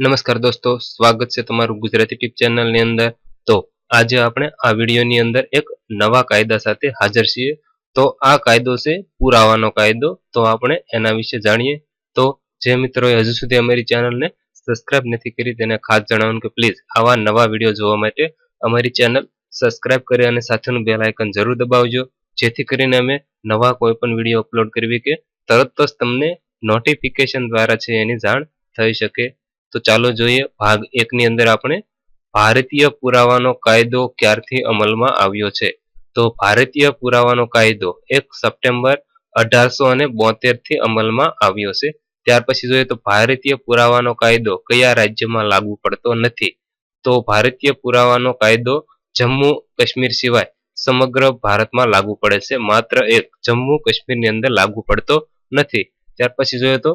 નમસ્કાર દોસ્તો, સ્વાગત છે તમારું ગુજરાતી ટીપ ચેનલની અંદર. તો આજે આપણે આ વિડીયોની અંદર એક નવા કાયદા સાથે હાજર છીએ. તો આ કાયદો છે પુરાવાનો કાયદો. તો આપણે એના વિશે જાણીએ. તો જે મિત્રોએ હજુ સુધી અમારી ચેનલને સબસ્ક્રાઇબ નથી કરી, તેને ખાસ જણાવવાનું કે પ્લીઝ આવા નવા વીડિયો જોવા માટે અમારી ચેનલ સબસ્ક્રાઇબ કરી અને સાથેનું બેલ આઇકન જરૂર દબાવજો. જેથી કરીને અમે નવા કોઈ પણ વીડિયો અપલોડ કરવી કે તરત જ તમને નોટિફિકેશન દ્વારા છે એની જાણ થઈ શકે. તો ચાલો જોઈએ, ભાગ એકની અંદર આપણે ભારતીય પુરાવાનો કાયદો ક્યારથી અમલમાં આવ્યો છે? તો ભારતીય પુરાવાનો કાયદો એક સપ્ટેમ્બર અઢારસો અને બોતેરથી અમલમાં આવ્યો છે. ત્યાર પછી જોઈએ તો ભારતીય પુરાવાનો કાયદો કયા રાજ્યમાં લાગુ પડતો નથી? તો ભારતીય પુરાવાનો કાયદો જમ્મુ કાશ્મીર સિવાય સમગ્ર ભારતમાં લાગુ પડે છે. માત્ર એક જમ્મુ કાશ્મીરની અંદર લાગુ પડતો નથી. ત્યાર પછી જોઈએ તો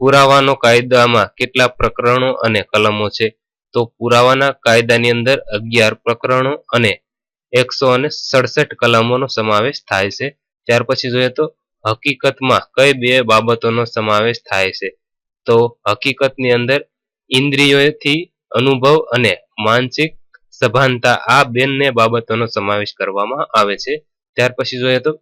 પુરાવાનો કાયદામાં કેટલા પ્રકરણો અને કલમો છે? તો પુરાવાના કાયદાની અંદર અગિયાર પ્રકરણો અને એકસો અને સડસઠ કલમોનો સમાવેશ થાય છે. ત્યાર પછી જોઈએ તો હકીકતમાં કઈ બે બાબતોનો સમાવેશ થાય છે? તો હકીકતની અંદર ઇન્દ્રિયોથી અનુભવ અને માનસિક સભાનતા આ બંને બાબતોનો સમાવેશ કરવામાં આવે છે. ત્યાર પછી જોઈએ તો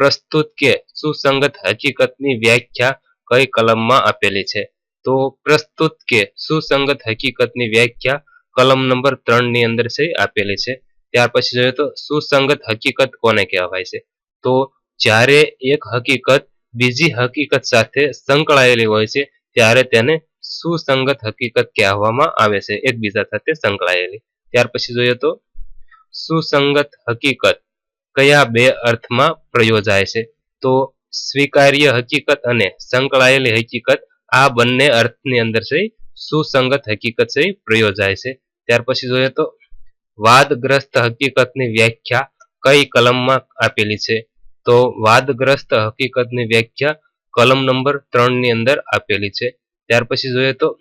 પ્રસ્તુત કે સુસંગત હકીકતની વ્યાખ્યા કઈ કલમમાં આપેલી છે? તો પ્રસ્તુત કે સુસંગત હકીકતની વ્યાખ્યા કલમ નંબર ત્રણની અંદર છે, આપેલી છે. ત્યાર પછી જોઈએ તો સુસંગત હકીકત કોને કહેવાય છે? તો જ્યારે એક હકીકત બીજી હકીકત સાથે સંકળાયેલી હોય છે, ત્યારે તેને સુસંગત હકીકત કહેવામાં આવે છે, એકબીજા સાથે સંકળાયેલી. ત્યાર પછી જોઈએ તો સુસંગત હકીકત કયા બે અર્થમાં પ્રયોજાય છે? તો સ્વીકાર્ય હકીકત અને સંકળાયેલી હકીકત આ બંને અર્થની અંદર છે, સુસંગત હકીકત છે, પ્રયોજાય છે. ત્યાર પછી જોઈએ તો, વાદગ્રસ્ત હકીકતની વ્યાખ્યા કઈ કલમમાં આપેલી છે? તો વાદગ્રસ્ત હકીકતની વ્યાખ્યા કલમ નંબર ત્રણની અંદર આપેલી છે. ત્યાર પછી જોઈએ તો,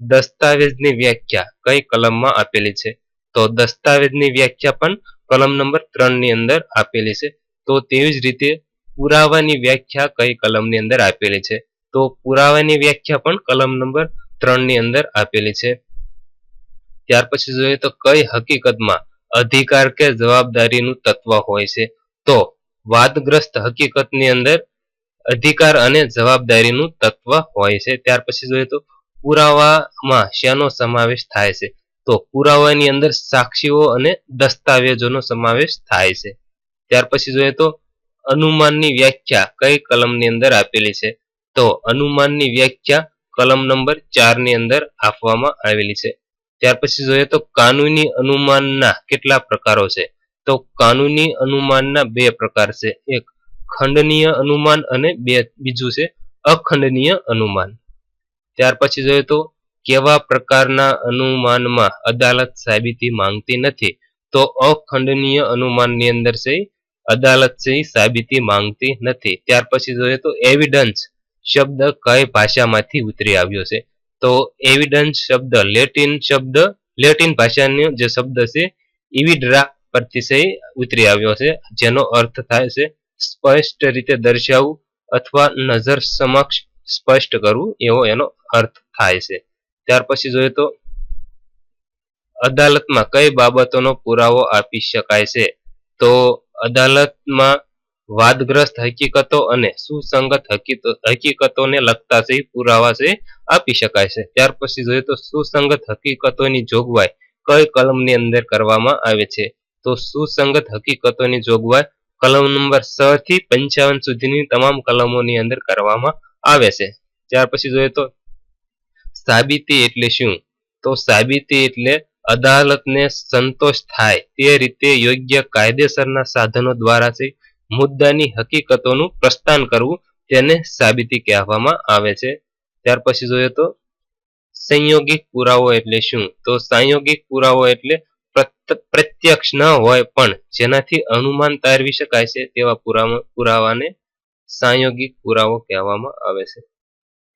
દસ્તાવેજની વ્યાખ્યા કઈ કલમમાં આપેલી છે? તો દસ્તાવેજની વ્યાખ્યા પણ કલમ નંબર ત્રણની અંદર આપેલી છે. તો તેવી જ રીતે પુરાવાની વ્યાખ્યા કઈ કલમની અંદર આપેલી છે? તો પુરાવાની વ્યાખ્યા પણ કલમ નંબર ત્રણની અંદર આપેલી છે. ત્યાર પછી જોઈએ તો કઈ હકીકતમાં અધિકાર કે જવાબદારીનું તત્વ હોય છે? તો વાદગ્રસ્ત હકીકતની અંદર અધિકાર અને જવાબદારીનું તત્વ હોય છે. ત્યાર પછી જોઈએ તો પુરાવામાં શેનો સમાવેશ થાય છે? તો પુરાવાની અંદર સાક્ષીઓ અને દસ્તાવેજોનો સમાવેશ થાય છે. ત્યાર પછી જોઈએ તો અનુમાનની વ્યાખ્યા કઈ કલમની અંદર આપેલી છે? તો અનુમાનની વ્યાખ્યા કલમ નંબર ચારની અંદર આપવામાં આવેલી છે. ત્યાર પછી જોઈએ તો કાનૂની અનુમાનના કેટલા પ્રકારો છે? તો કાનૂની અનુમાનના બે પ્રકાર છે. એક ખંડનીય અનુમાન અને બે બીજું છે અખંડનીય અનુમાન. ત્યાર પછી જોઈએ તો કેવા પ્રકારના અનુમાનમાં અદાલત સાબિતી માંગતી નથી? તો અખંડનીય અનુમાનની અંદર છે અદાલત છે સાબિતી માંગતી નથી. ત્યાર પછી જોઈએ તો એવિડન્સ શબ્દ કઈ ભાષામાંથી ઉતરી આવ્યો છે? તો એવિડન્સ શબ્દ લેટિન શબ્દ, લેટિન ભાષાનો જે શબ્દ છે, ઇવિડ્રા પરથી ઉતરી આવ્યો છે. જેનો અર્થ થાય છે સ્પષ્ટ રીતે દર્શાવવું અથવા નજર સમક્ષ સ્પષ્ટ કરવું, એવો એનો અર્થ થાય છે. ત્યાર પછી જોઈએ તો અદાલતમાં કઈ બાબતોનો પુરાવો આપી શકાય છે? તો અદાલતમાં વાદગ્રસ્ત હકીકતો અને સુસંગત હકીકતોને લગતા છે પુરાવા છે, આપી શકાય છે. ત્યાર પછી જોઈએ તો સુસંગત હકીકતોની જોગવાઈ કઈ કલમની અંદર કરવામાં આવે છે? તો સુસંગત હકીકતોની જોગવાઈ કલમ નંબર છ થી પંચાવન સુધીની તમામ કલમોની અંદર કરવામાં આવે છે. ત્યાર પછી જોઈએ તો સાબિતી એટલે શું? તો સાબિતી એટલે અદાલતને સંતોષ થાય તે રીતે યોગ્ય કાયદેસરના સાધનો દ્વારા છે મુદ્દાની હકીકતોનું પ્રસ્થાન કરવું તેને સાબિતી કહેવામાં આવે છે. ત્યાર પછી જોઈએ તો, સંયોગિક પુરાવો એટલે શું? તો સંયોગિક પુરાવો એટલે પ્રત્યક્ષ ન હોય પણ જેનાથી અનુમાન તારવી શકાય છે તેવા પુરાવાને સંયોગિક પુરાવો કહેવામાં આવે છે.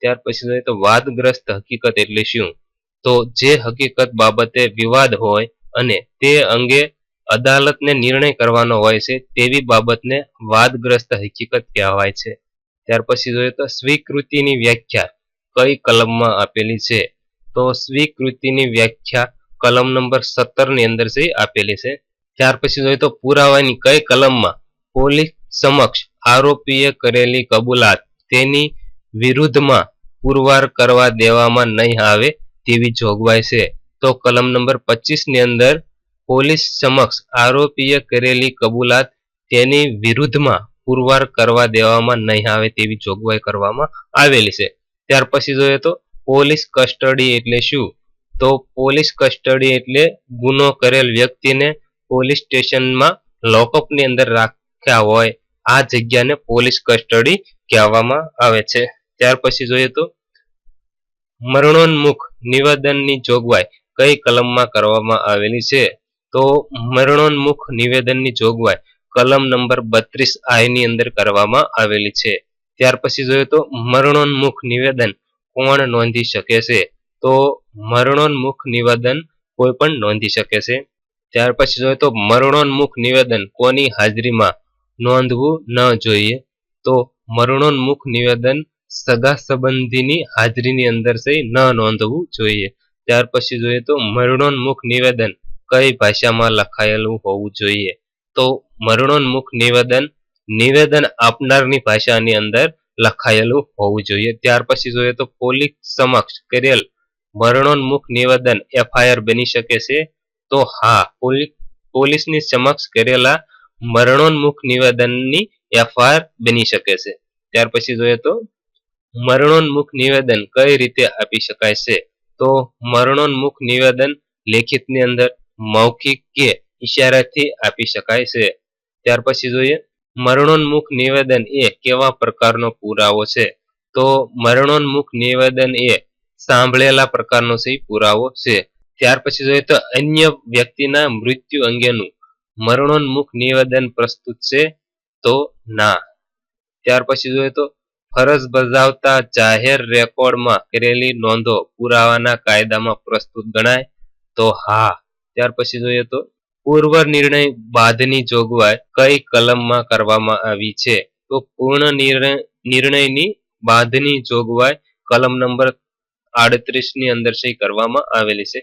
ત્યાર પછી જોઈએ તો, વાદગ્રસ્ત હકીકત એટલે શું? તો જે હકીકત બાબતે વિવાદ હોય અને તે અંગે અદાલતને નિર્ણય કરવાનો હોય છે, તેવી બાબતને વાદગ્રસ્ત હકીકત કહેવાય છે. ત્યાર પછી જોઈએ તો સ્વીકૃતિની વ્યાખ્યા કઈ કલમમાં આપેલી છે? તો સ્વીકૃતિની વ્યાખ્યા કલમ નંબર સત્તરની અંદર છે, આપેલી છે. ત્યાર પછી જોઈએ તો પુરાવાની કઈ કલમમાં પોલીસ સમક્ષ આરોપીએ કરેલી કબૂલાત તેની વિરુદ્ધમાં પુરવાર કરવા દેવામાં નહીં આવે તેવી જોગવાઈ છે. તો કલમ નંબર પચીસની અંદર પોલીસ સમક્ષ આરોપીએ કરેલી કબૂલાત તેની વિરુદ્ધમાં પુરવાર કરવા દેવામાં નહીં આવે તેવી જોગવાઈ કરવામાં આવેલી છે. ત્યાર પછી જોઈએ તો પોલીસ કસ્ટડી એટલે શું? તો પોલીસ કસ્ટડી એટલે ગુનો કરેલ વ્યક્તિને પોલીસ સ્ટેશનમાં લોકઅપની અંદર રાખ્યા હોય આ જગ્યાને પોલીસ કસ્ટડી કહેવામાં આવે છે. ત્યાર પછી જોઈએ તો મરણોન્મુખ નિવેદનની જોગવાઈ કઈ કલમમાં કરવામાં આવેલી છે? તો મરણોન્મુખ નિવેદનની જોગવાઈ કલમ નંબર બત્રીસ આઈ ની અંદર કરવામાં આવેલી છે. ત્યાર પછી જોઈએ તો મરણોન્મુખ નિવેદન કોણ નોંધી શકે છે? તો મરણોન્મુખ નિવેદન કોઈ પણ નોંધી શકે છે. ત્યાર પછી જોઈએ તો મરણોન્મુખ નિવેદન કોની હાજરીમાં નોંધવું ન જોઈએ? તો મરણોન્મુખ નિવેદન સગા સંબંધીની હાજરીની અંદર સહી ન નોંધવું જોઈએ. ત્યાર પછી જોઈએ તો મરણોન્મુખ નિવેદન કઈ ભાષામાં લખાયેલું હોવું જોઈએ? તો મરણોન્મુખ નિવેદન નિવેદન આપનારની ભાષાની અંદર લખાયેલું હોવું જોઈએ. ત્યાર પછી જોઈએ તો પોલીસ સમક્ષ કરેલ મરણોન્મુખ નિવેદન એફઆઈઆર બની શકે છે? તો હા પોલીસની સમક્ષ કરેલા મરણોન્મુખ નિવેદનની એફઆઈઆર બની શકે છે. ત્યાર પછી જોઈએ તો મરણોન્મુખ નિવેદન કઈ રીતે આપી શકાય છે? તો મરણોન્મુખ નિવેદન લેખિતની અંદર મૌખિક કે ઈશારાથી આપી શકાય છે. ત્યાર પછી જોઈએ, મરણોન્મુખ નિવેદન એ કેવા પ્રકારનો પુરાવો છે? તો મરણોન્મુખ નિવેદન એ સાંભળેલા પ્રકારનો પુરાવો છે. ત્યાર પછી જોઈએ તો અન્ય વ્યક્તિના મૃત્યુ અંગેનું મરણોન્મુખ નિવેદન પ્રસ્તુત છે તો ના. ત્યાર પછી જોઈએ તો ફરજ બજાવતા જાહેર રેકોર્ડમાં કરેલી નોંધો પુરાવાના કાયદામાં પ્રસ્તુત ગણાય તો હા. ત્યાર પછી જોઈએ તો, પૂર્વ નિર્ણય બાદની જોગવાઈ કઈ કલમમાં કરવામાં આવી છે? તો પૂર્ણ નિર્ણયની બાદની જોગવાઈ કલમ નંબર આડત્રીસની અંદર સહી કરવામાં આવેલી છે.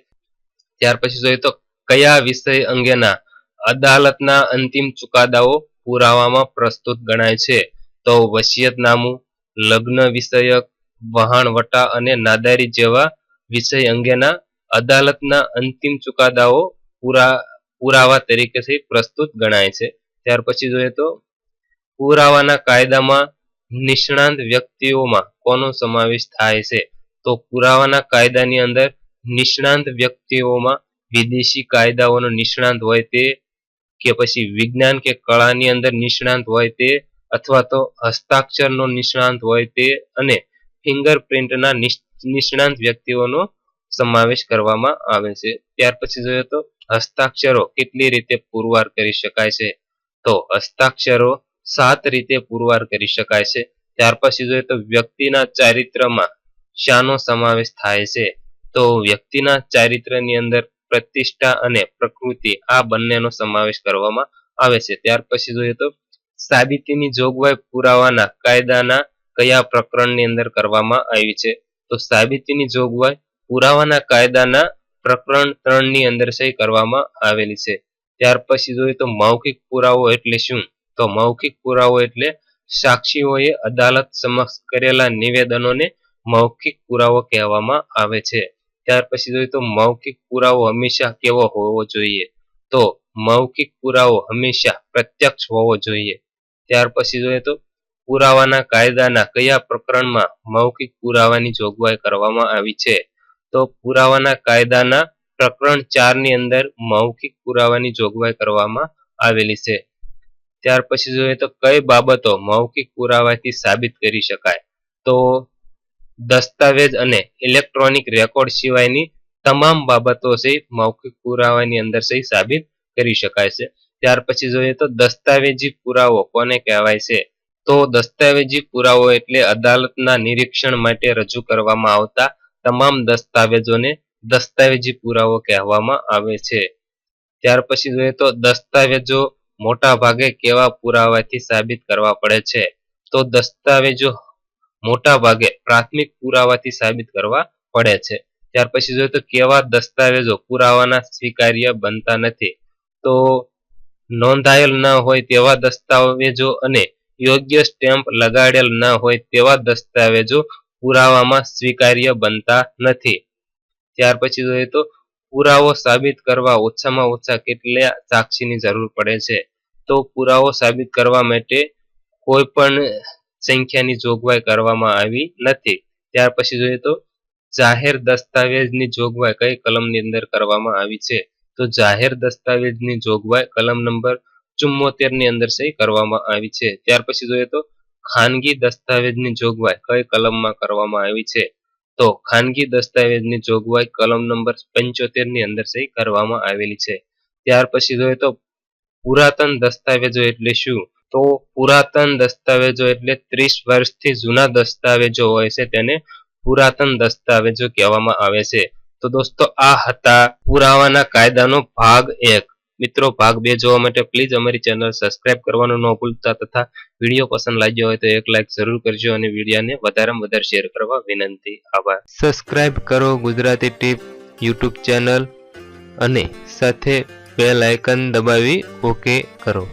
ત્યાર પછી જોઈએ તો, કયા વિષય અંગેના અદાલતના અંતિમ ચુકાદાઓ પુરાવામાં પ્રસ્તુત ગણાય છે? તો વસિયતનામું લગ્ન વિષયક વહાણવટા અને નાદારી જેવા વિષય અંગેના અદાલતના અંતિમ ચુકાદાઓ પુરા, પુરાવા તરીકે પ્રસ્તુત ગણાય છે. ત્યાર પછી જોઈએ તો, પુરાવાના કાયદામાં નિષ્ણાંત વ્યક્તિઓમાં કોનો સમાવેશ થાય છે? તો પુરાવાના કાયદાની અંદર નિષ્ણાંત વ્યક્તિઓમાં વિદેશી કાયદાઓનો નિષ્ણાંત હોય તે કે પછી વિજ્ઞાન કે કળાની અંદર નિષ્ણાંત હોય તે અથવા તો હસ્તાક્ષરનો નિષ્ણાંત હોય તે અને ફિંગરપ્રિન્ટના નિષ્ણાંત વ્યક્તિઓનો સમાવેશ કરવામાં આવે છે. ત્યાર પછી જોઈએ તો હસ્તાક્ષરો કેટલી રીતે પુરવાર કરી શકાય છે? તો હસ્તાક્ષરો સાત રીતે પુરવાર કરી શકાય છે. ત્યાર પછી જોઈએ તો વ્યક્તિના ચારિત્રમાં શાનો સમાવેશ થાય છે. તો વ્યક્તિના ચારિત્રની અંદર પ્રતિષ્ઠા અને પ્રકૃતિ આ બંનેનો સમાવેશ કરવામાં આવે છે. ત્યાર પછી જોઈએ તો સાબિતીની જોગવાઈ પુરાવાના કાયદાના કયા પ્રકરણની અંદર કરવામાં આવી છે? તો સાબિતીની જોગવાઈ પુરાવાના કાયદાના પ્રકરણ ત્રણની અંદર સહી કરવામાં આવેલી છે. ત્યાર પછી જોઈએ તો મૌખિક પુરાવો એટલે શું? તો મૌખિક પુરાવો એટલે સાક્ષીઓએ અદાલત સમક્ષ કરેલા નિવેદનોને મૌખિક પુરાવો કહેવામાં આવે છે. ત્યાર પછી જોઈએ તો મૌખિક પુરાવો હંમેશા કેવો હોવો જોઈએ? તો મૌખિક પુરાવો હંમેશા પ્રત્યક્ષ હોવો જોઈએ. ત્યાર પછી જોઈએ તો પુરાવાના કાયદાના કયા પ્રકરણમાં મૌખિક પુરાવાની જોગવાઈ કરવામાં આવી છે? તો પુરાવાના કાયદાના પ્રકરણ ચારની અંદર મૌખિક પુરાવાની જોગવાઈ કરવામાં આવેલી છે. ત્યાર પછી જોઈએ તો કઈ બાબતો મૌખિક પુરાવાથી સાબિત કરી શકાય? તો દસ્તાવેજ અને ઇલેક્ટ્રોનિક રેકોર્ડ સિવાયની તમામ બાબતો છે મૌખિક પુરાવાની અંદર સાબિત કરી શકાય છે. ત્યાર પછી જોઈએ તો દસ્તાવેજી પુરાવો કોને કહેવાય છે? તો દસ્તાવેજી પુરાવો એટલે અદાલતના નિરીક્ષણ માટે રજૂ કરવામાં આવતા તમામ દસ્તાવેજોને દસ્તાવેજી પુરાવો કહેવામાં આવે છે. ત્યાર પછી જોઈએ તો દસ્તાવેજો મોટા ભાગે કેવા પુરાવાથી સાબિત કરવા પડે છે? તો દસ્તાવેજો મોટા ભાગે પ્રાથમિક પુરાવાથી સાબિત કરવા પડે છે. ત્યાર પછી જોઈએ તો કેવા દસ્તાવેજો પુરાવાના સ્વીકાર્ય બનતા નથી? તો નોંધાયેલ ન હોય તેવા દસ્તાવેજો અને યોગ્ય સ્ટેમ્પ લગાડેલ ન હોય તેવા દસ્તાવેજો પુરાવામાં સ્વીકાર્ય બનતા નથી. ત્યાર પછી જોઈએ તો, પુરાવો સાબિત કરવા ઓછામાં ઓછા કેટલા સાક્ષીની જરૂર પડે છે? તો પુરાવો સાબિત કરવા માટે કોઈ પણ સંખ્યાની જોગવાઈ કરવામાં આવી નથી. ત્યાર પછી જોઈએ તો, જાહેર દસ્તાવેજની જોગવાઈ કઈ કલમની અંદર કરવામાં આવી છે? તો જાહેર દસ્તાવેજની જોગવાઈ કલમ નંબર ચુમ્મોતેરની અંદર સહી કરવામાં આવી છે. ત્યાર પછી જોઈએ તો ખાનગી દસ્તાવેજની જોગવાઈ કઈ કલમમાં કરવામાં આવી છે? તો ખાનગી દસ્તાવેજની જોગવાઈ કલમ નંબર પંચોતેરની અંદર સહી કરવામાં આવેલી છે. ત્યાર પછી જોઈએ તો પુરાતન દસ્તાવેજો એટલે શું? તો પુરાતન દસ્તાવેજો એટલે ત્રીસ વર્ષથી જૂના દસ્તાવેજો હોય છે તેને પુરાતન દસ્તાવેજો કહેવામાં આવે છે. તો દોસ્તો, આ હતા પુરાવાના કાયદાનો ભાગ એક. મિત્રો, ભાગ બે જોવા માટે પ્લીઝ અમારી ચેનલ સબસ્ક્રાઇબ કરવાનું ન ભૂલતા તથા વીડિયો પસંદ લાગ્યો હોય તો એક લાઈક જરૂર કરજો અને વિડીયોને વધારેમાં વધારે શેર કરવા વિનંતી. આભાર. સબસ્ક્રાઇબ કરો ગુજરાતી ટીપ યુટ્યુબ ચેનલ અને સાથે બેલ આઇકન દબાવી ઓકે કરો.